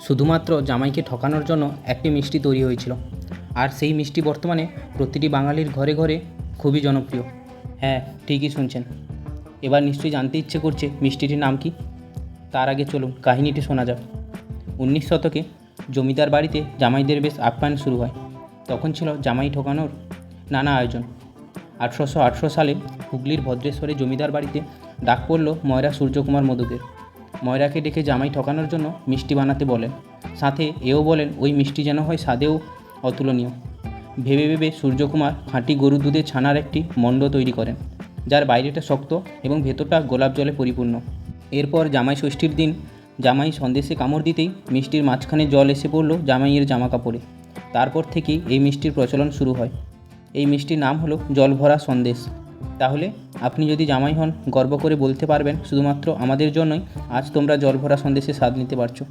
শুধুমাত্র জামাইকে ঠকানোর জন্য একটি মিষ্টি তৈরি হয়েছিল। আর সেই মিষ্টি বর্তমানে প্রতিটি বাঙালির ঘরে ঘরে খুবই জনপ্রিয়। হ্যাঁ ঠিকই শুনছেন। এবার নিশ্চয়ই জানতে ইচ্ছে করছে মিষ্টিটির নাম কি? তার আগে চলুন কাহিনীটি শোনা যাক। উনিশ শতকে জমিদার বাড়িতে জামাইদের বেশ আপ্যায়ন শুরু হয়। তখন ছিল জামাই ঠকানোর নানা আয়োজন। আঠেরোশো আঠেরো সালে হুগলির ভদ্রেশ্বরে জমিদার বাড়িতে ডাক পড়ল ময়রা সূর্যকুমার মধুকের। ময়রাকে ডেকে জামাই ঠকানোর জন্য মিষ্টি বানাতে বলেন সাথে এও বলেন, ওই মিষ্টি যেন হয় স্বাদেও অতুলনীয়। ভেবে ভেবে সূর্যকুমার খাঁটি গরুর দুধের ছানার একটি মণ্ড তৈরি করেন, যার বাইরেটা শক্ত এবং ভেতরটা গোলাপ জলে পরিপূর্ণ। এরপর জামাই ষষ্ঠীর দিন জামাই সন্দেশে কামড় দিতেই মিষ্টির মাঝখানে জল এসে পড়ল জামাইয়ের জামা কাপড়ে তারপর থেকেই এই মিষ্টির প্রচলন শুরু হয়। এই মিষ্টির নাম হলো জল ভরা সন্দেশ। তাহলে আপনি যদি জামাই হন, গর্ব করে বলতে পারবেন, শুধুমাত্র আমাদের জন্যই আজ তোমরা জলভরা সন্দেশে স্বাদ নিতে পারছ।